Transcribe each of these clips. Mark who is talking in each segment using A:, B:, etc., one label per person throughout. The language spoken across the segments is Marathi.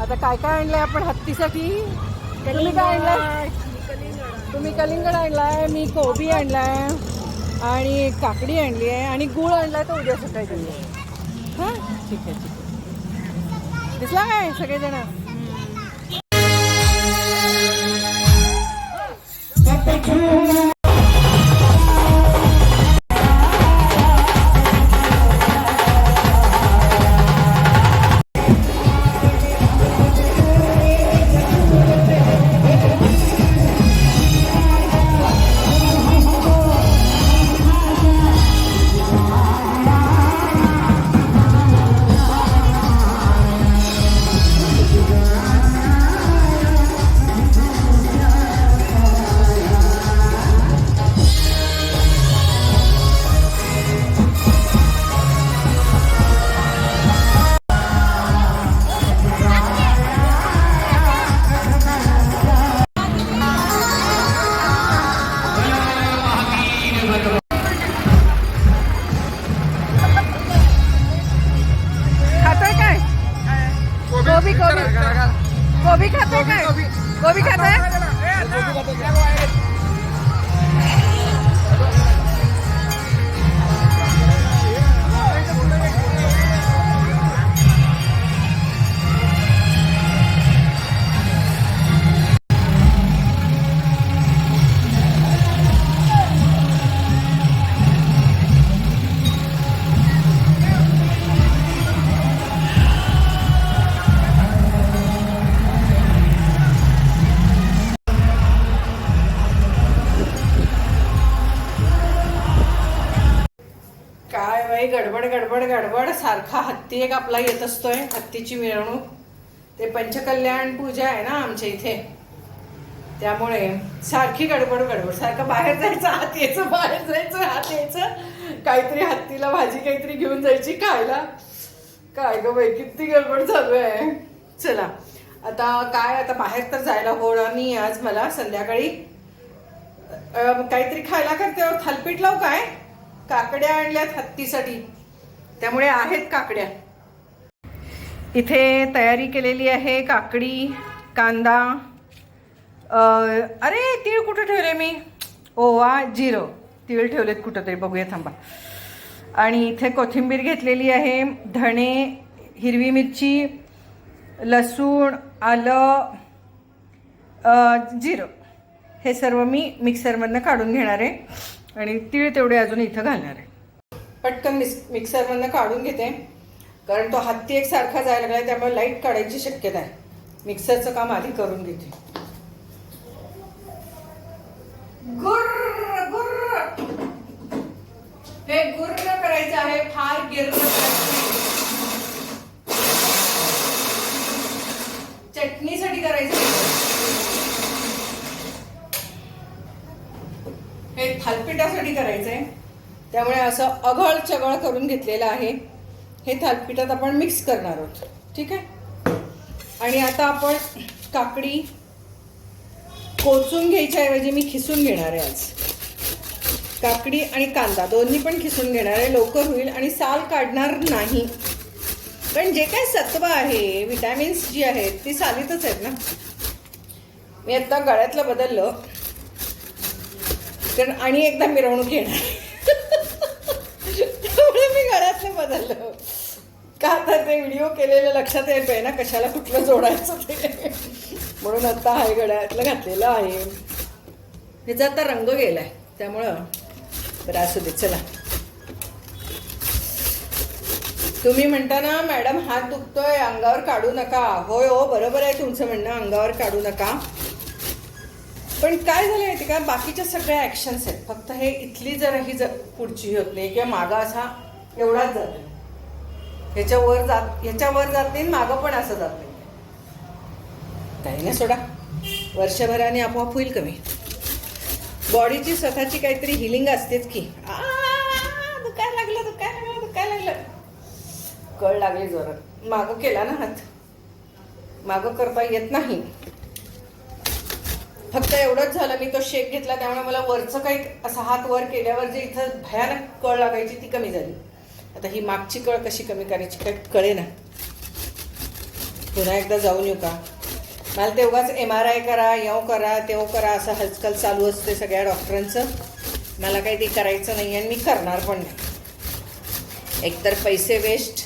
A: आता काय काय आणलंय आपण हत्तीसाठी? तुम्ही काय आणलाय? तुम्ही कलिंगड आणलाय मी कोबी आणलाय आणि काकडी आणली आहे आणि गुळ आणलाय तर उद्या सकाळी आहे हां? ठीक आहे ठीक आहे. दिसला काय सगळेजण? हत्ती एक आपला येत असतोय हत्तीची मिरवणूक. ते पंचकल्याण पूजा आहे ना आमच्या इथे. त्यामुळे सारखी गडबड गडबड. सारखं बाहेर जायचं हात यायचं बाहेर जायचं हात यायचं. काहीतरी हत्तीला भाजी काहीतरी घेऊन जायची खायला. काय गं बाई किती गडबड चालू आहे. चला. आता काय आता बाहेर तर जायला होणार नाही आज मला संध्याकाळी. काहीतरी खायला करते थालपीठ लावू काय? काकड्या आणल्यात हत्तीसाठी. त्यामुळे आहेत काकड्या. इथे तयारी केलेली आहे काकडी कांदा अरे तीळ कुठं ठेवले मी? ओवा जिरं. तीळ ठेवलेत कुठं तरी बघूया थांबा. आणि इथे कोथिंबीर घेतलेली आहे धणे हिरवी मिरची लसूण आलं जिरं. हे सर्व मी मिक्सरमधनं काढून घेणार आहे. आणि तीळ तेवढे अजून इथं घालणार आहे. पटकन मिक्स मिक्सरमधनं काढून घेते. कारण तो हत्ती एक सारखा जायला लागला त्यामुळे लाइट काढायची शक्यता आहे. मिक्सरचं काम आधी करून घेते. गुर्र गुर्र. हे गुर्र करायचं आहे फार गिर्र चटणीसाठी करायचं आहे. हे थालपिठासाठी करायचंय. त्यामुळे असं अघळ चघळ करून घेतलेलं आहे. हे थालपिठात आपण मिक्स करणार आहोत. ठीक आहे? आणि आता आपण काकडी कोचून घ्यायच्याऐवजी मी खिसून घेणार आहे आज. काकडी आणि कांदा दोन्ही पण खिसून घेणार आहे. लवकर होईल आणि साल काढणार नाही. पण जे काय सत्व आहे विटॅमिन्स जी आहेत ती सालीतच आहेत ना. मी आत्ता गळ्यातलं बदललं. कारण आणि एकदा मिरवणूक येणार त्यामुळे मी घरातलं बदललं. का तर ते व्हिडिओ केलेलं लक्षात येतोय ना कशाला कुठलं जोडायचं ते. म्हणून आता हाय गळ्यातलं घातलेलं आहे. ह्याचा आता रंग गेलाय त्यामुळं बरं असू दे चला. तुम्ही म्हणता ना मॅडम हात दुखतोय अंगावर काढू नका. होय हो बरोबर आहे तुमचं म्हणणं अंगावर काढू नका. पण काय झालं माहिती का? बाकीच्या सगळ्या ऍक्शन्स आहेत. फक्त हे इथली जरा ही ज- पुढची होत नाही किंवा मागा असा एवढाच जातो ह्याच्यावर जात याच्यावर जात नाही मागं पण असं जात नाही. काही नाही सोडा. वर्षभराने आपोआप होईल कमी बॉडीची स्वतःची काहीतरी हिलिंग असतेच की. आ, दुखायला लागलं दुखाय लागलं दुखाय लागलं. कळ लागली जोरात. मागं केला ना हात. मागं करता येत नाही. फक्त एवढंच झालं मी तो शेक घेतला त्यामुळे मला वरचं काही असा हात वर केल्यावर जे इथं भयानक कळ लागायची ती कमी झाली. आता ही मागची कळ कशी कमी करायची काय कळे ना पुन्हा एकदा जाऊन येऊ का? मला तेवढाच एम आर आय करा येऊ करा तेव करा असं आजकाल चालू असते सगळ्या डॉक्टरांचं. मला काही ते करायचं नाही आणि मी करणार पण नाही. एकतर पैसे वेस्ट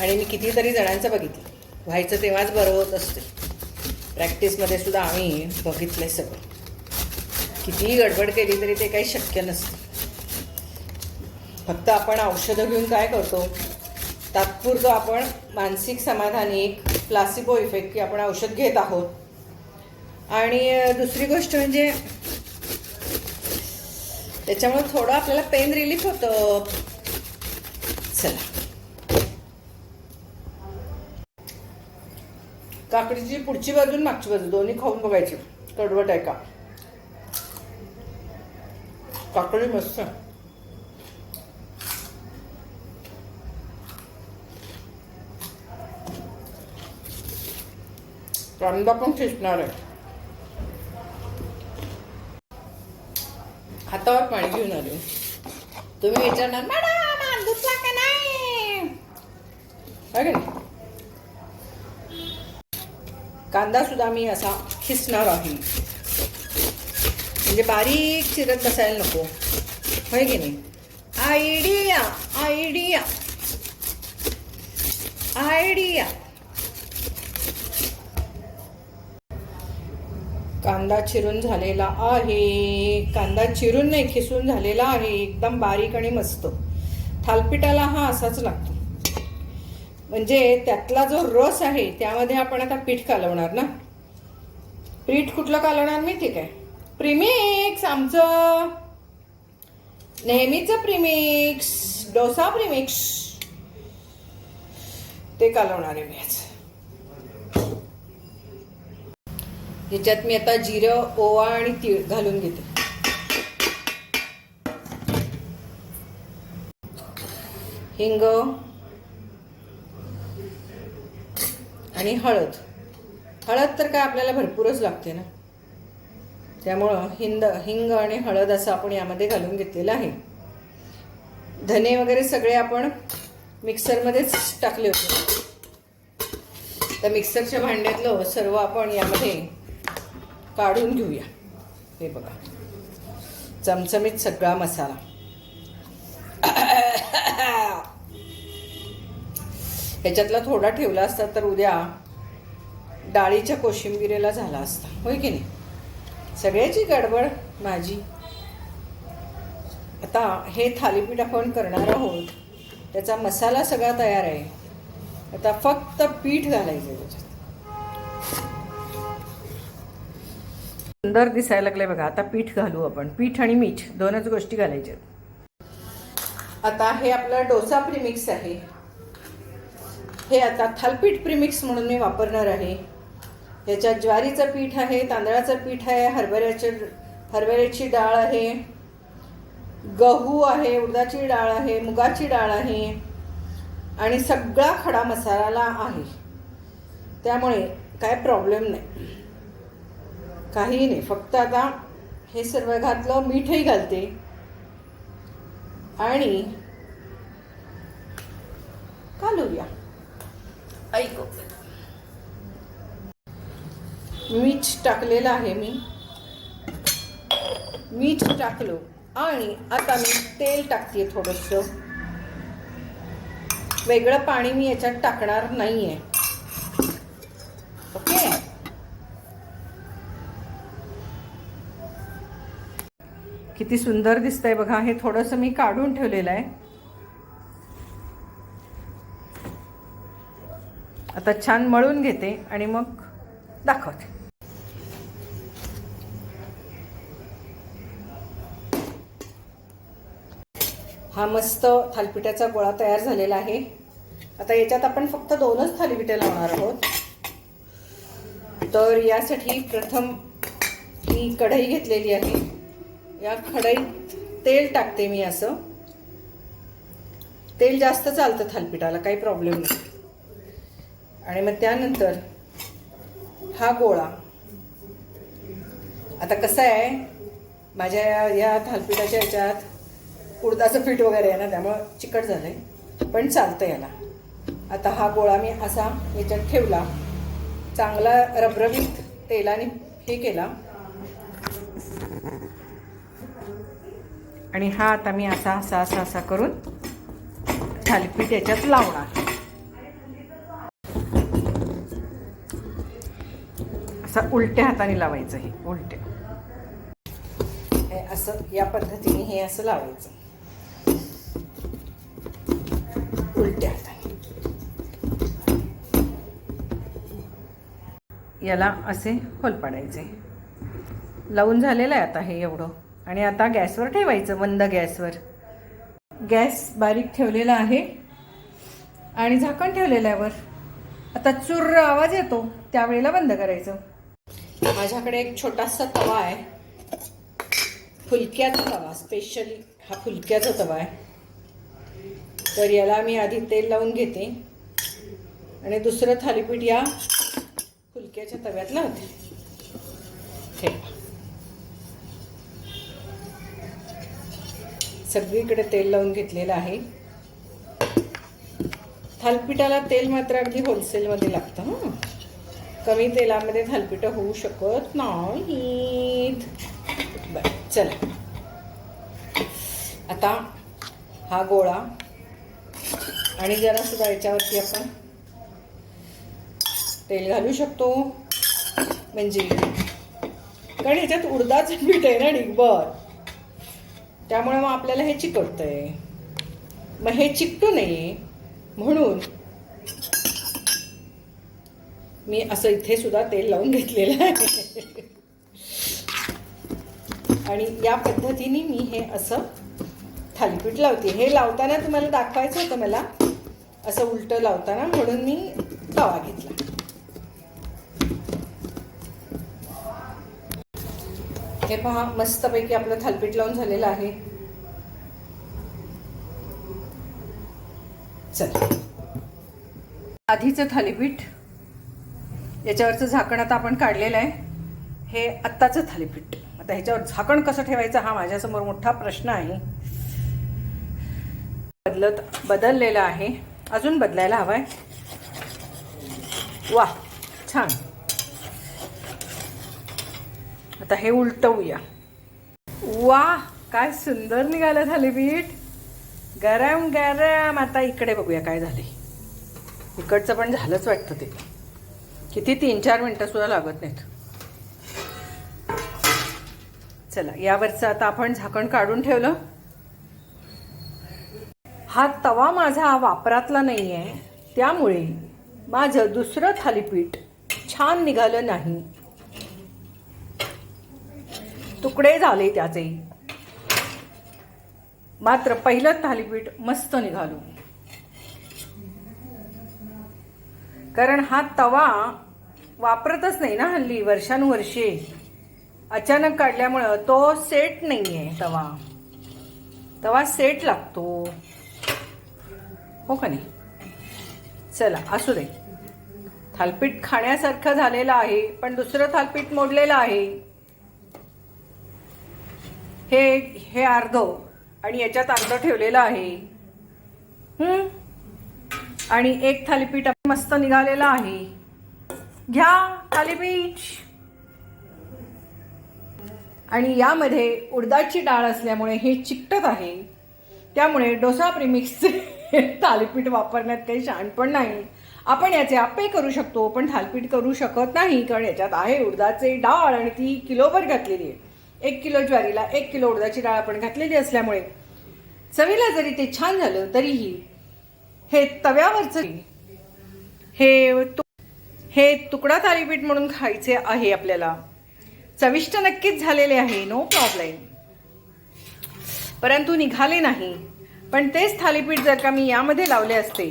A: आणि मी कितीतरी जणांचं बघितलं. व्हायचं तेव्हाच बरं होत असते. प्रॅक्टिसमध्ये सुद्धा आम्ही बघितलं आहे सगळं. कितीही गडबड केली तरी ते काही शक्य नसतं. फक्त आपण औषधं घेऊन काय करतो? तात्पुरतं आपण मानसिक समाधानी एक प्लासिबो इफेक्ट की आपण औषध घेत आहोत. आणि दुसरी गोष्ट म्हणजे त्याच्यामुळे थोडं आपल्याला पेन रिलीफ होतं. चला. काकडीची पुढची बाजू मागची बाजू दोन्ही खाऊन बघायची. कडवट आहे का? काकडी मस्त. कांदा पण शिजणार आहे. हातावर पाणी घेऊन आले. तुम्ही विचारणार मॅडम हात का नाही? नाही? कांदा सुद्धा मी असा खिसणार आहे. म्हणजे बारीक चिरत बसायला नको. होय की नाही? Idea idea. आयडिया. कांदा चिरून झालेला आहे. कांदा चिरून नाही खिसून झालेला आहे. एकदम बारीक आणि मस्त. थालपिठाला हा असाच लागतो. म्हणजे त्यातला जो रस आहे त्यामध्ये आपण आता पीठ कालवणार ना? पीठ कुठलं कालवणार माहिती काय? प्रिमिक्स आमचं नेहमीचं प्रिमिक्स डोसा प्रिमिक्स. ते कालवणार आहे मी आज. ह्याच्यात मी आता जिरं ओवा आणि तीळ घालून घेते. हिंग आणि हळद. हळद तर काय आपल्याला भरपूरच लागते ना? त्यामुळं हिंद हिंग आणि हळद असं आपण यामध्ये घालून घेतलेलं आहे. धने वगैरे सगळे आपण मिक्सरमध्येच टाकले होते. तर मिक्सरच्या भांड्यातलं सर्व आपण यामध्ये काढून घेऊया. हे बघा. चमचमीत सगळा मसाला. ह्याच्यातला थोडा ठेवला असता तर उद्या डाळीच्या कोशिंबिरीला झाला असता. होय की नाही? सगळ्याची गडबड माझी. आता हे थालीपीठ आपण करणार आहोत. त्याचा मसाला सगळा तयार आहे. आता फक्त पीठ घालायचं त्याच्यात. सुंदर दिसायला लागले बघा. आता पीठ घालू आपण. पीठ आणि मीठ दोनच गोष्टी घालायच्या आता हे आपलं डोसा प्रिमिक्स आहे. हे आता थालपीठ प्रिमिक्स म्हणून मी वापरणार आहे. याच्यात ज्वारीचं पीठ आहे तांदळाचं पीठ आहे हरभऱ्याचे हरभऱ्याची डाळ आहे गहू आहे उडदाची डाळ आहे मुगाची डाळ आहे आणि सगळा खडा मसाला आहे. त्यामुळे काय प्रॉब्लेम नाही. काहीही नाही. फक्त आता हे सर्व घातलं मीठही घालते. आणि घालूया. ऐक. मीठ टाकलेलं आहे मी. मीठ टाकलो. आणि आता मी तेल टाकते थोडंसं. वेगळं पाणी मी याच्यात टाकणार नाही आहे किती सुंदर दिसतंय बघा. हे थोडंसं मी काढून ठेवलेलं आहे. आता छान मळून घेते आणि मग दाखवते. हा मस्त थालीपीठाचा गोळा तयार झालेला आहे. आता याच्यात आपण फक्त दोनच थालीपीठे लावणार आहोत. तर यासाठी प्रथम ही कढई घेतलेली आहे. या कढईत तेल टाकते मी असं. तेल जास्त चालतं थालपिठाला काही प्रॉब्लेम नाही. आणि मग त्यानंतर हा गोळा. आता कसं आहे माझ्या या- या थालपिठाच्या याच्यात उडदाचं पीठ वगैरे आहे ना त्यामुळं चिकट झालं आहे पण चालतं याला. आता हा गोळा मी असा याच्यात ठेवला. चांगला रबरबीत तेलाने हे केला. आणि हा आता मी असा असा असा असा करून थालीपीठ याच्यात लावणार. असं उलट्या हाताने लावायचं हे उलट्या. हे असं या पद्धतीने हे असं लावायचं. उलट्या हाताने. याला असे होल पाडायचे. लावून झालेलं आहे आता हे एवढं. आणि आता गॅसवर ठेवायचं मंद गॅसवर. गॅस बारीक ठेवलेला आहे आणि झाकण ठेवलेल्यावर. आता चुर्र आवाज येतो त्यावेळेला बंद करायचं. माझ्याकडे एक छोटासा तवा आहे. फुलक्याचा तवा स्पेशली हा फुलक्याचा तवा आहे. तर याला मी आधी तेल लावून घेते. आणि दुसरं थालीपीठ या फुलक्याच्या तव्यात लावते. सगळीकडे तेल लावून घेतलेलं आहे. थालपिठाला तेल मात्र अगदी होलसेलमध्ये लागतं हां. कमी तेलामध्ये थालपिठं होऊ शकत नाहीत. बरं चला. आता हा गोळा आणि जरा सुद्धा याच्यावरती आपण तेल घालू शकतो. म्हणजे कारण याच्यात उडदाचं पीठ आहे ना डिगभर त्यामुळे मग आपल्याला हे चिकटतंय. मग हे चिकटू नये. म्हणून मी असं इथे सुद्धा तेल लावून घेतलेलं आहे. आणि या पद्धतीने मी हे असं थालीपीठ लावते. हे लावताना तुम्हाला दाखवायचं होतं मला. असं उलटं लावताना म्हणून मी तवा घेतला. हे पहा मस्तपैकी आपलं थालपीठ लावून झालेलं आहे. चल. आधीचं थालीपीठ याच्यावरचं झाकण आता आपण काढलेलं आहे. हे आत्ताचं थालीपीठ. आता ह्याच्यावर झाकण कसं ठेवायचं हा माझ्यासमोर मोठा प्रश्न आहे. बदलत बदललेला आहे. अजून बदलायला हवाय. वा छान. आता हे उलटवूया. वा काय सुंदर निघालं थालीपीठ. गरम गरम. आता इकडे बघूया काय झाले इकडचं पण झालंच वाटतं ते. किती तीन चार मिनटं सुद्धा लागत नाहीत. चला यावरचं आता आपण झाकण काढून ठेवलं. हा तवा माझा वापरातला नाही आहे त्यामुळे माझं दुसरं थालीपीठ छान निघालं नाही. तुकडे झाले त्याचे. मात्र पहिलं थालीपीठ मस्त निघालो. कारण हा तवा वापरतच नाही ना हल्ली वर्षानुवर्षे. अचानक काढल्यामुळं तो सेट नाही आहे तवा. तवा सेट लागतो. हो का नाही? चला असू दे. थालपीठ खाण्यासारखं झालेलं आहे पण दुसरं थालपीठ मोडलेलं आहे. हे हे अर्ध आणि याच्यात अर्ध ठेवलेलं आहे. आणि एक थालीपीठ मस्त निघालेलं आहे. घ्या थालीपीठ. आणि यामध्ये उडदाची डाळ असल्यामुळे हे चिकटत आहे. त्यामुळे डोसा प्रिमिक्सचे थालीपीठ वापरण्यात काही शहाणपण नाही. आपण याचे आप्पे करू शकतो पण थालपीठ करू शकत नाही कारण याच्यात आहे उडदाचे डाळ आणि ती किलोभर घातलेली आहे. एक किलो ज्वारीला एक किलो उडदाची डाळ आपण घातलेली असल्यामुळे चवीला जरी ते छान झालं तरीही हे तव्यावरचं हे तु हे तुकडा थालीपीठ म्हणून खायचे आहे आपल्याला. चविष्ट नक्कीच झालेले आहे नो प्रॉब्लेम परंतु निघाले नाही. पण तेच थालीपीठ जर का मी यामध्ये लावले असते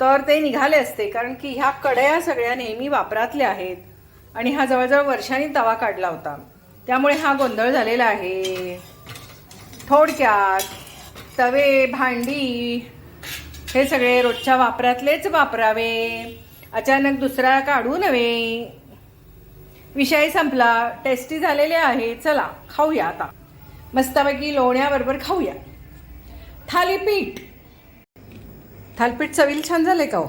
A: तर ते निघाले असते कारण की ह्या कडया सगळ्या नेहमी वापरातल्या आहेत. आणि हा जवळजवळ वर्षांनी तवा काढला होता. त्यामुळे हा गोंधळ झालेला आहे. थोडक्यात तवे भांडी हे सगळे रोजच्या वापरातलेच वापरावे. अचानक दुसरा काढू नव्हे विषय संपला. टेस्टी झालेले आहे. चला खाऊया आता. मस्तपैकी लोण्याबरोबर खाऊया. थालीपीठ. थालपीठ चवील छान झालं का हो?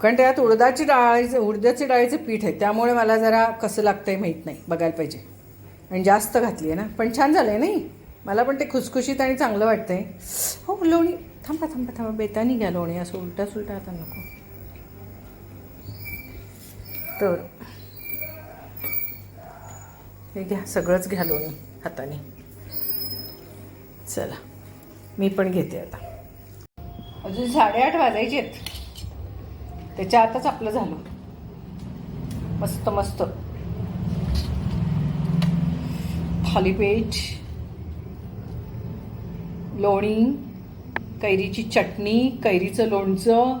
A: कारण त्यात उडदाची डाळीचं उडदाची डाळीचं पीठ आहे. त्यामुळे मला जरा कसं लागतं आहे माहीत नाही बघायला पाहिजे. आणि जास्त घातली आहे ना. पण छान झालं आहे नाही? मला पण ते खुसखुशीत आणि चांगलं वाटतं आहे हो लोणी. थांबा थांबा थांबा. बेतानी घ्या लोणी. असं उलटा सुलटा आता नको. तर हे घ्या. सगळंच घ्या लोणी हाताने. चला. मी पण घेते आता. अजून साडेआठ वाजायचे आहेत त्याच्या आताच आपलं झालं. मस्त मस्त. थालीपीठ लोणी कैरीची चटणी कैरीचं लोणचं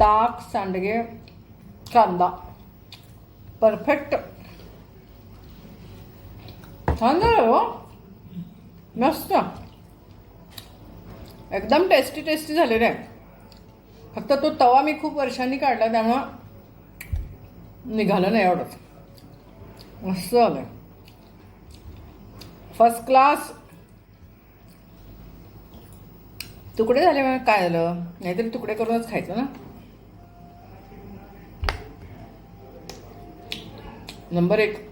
A: ताक सांडगे कांदा. परफेक्ट. छान झालं हो. मस्त. एकदम टेस्टी टेस्टी झालेलं आहे फक्त तो तवा मी खूप वर्षांनी काढला त्यामुळं निघालं नाही एवढंच. मस्त झालं फर्स्ट क्लास तुकडे झाले मग काय झालं? नाहीतरी तुकडे करूनच खायचं ना? नंबर एक.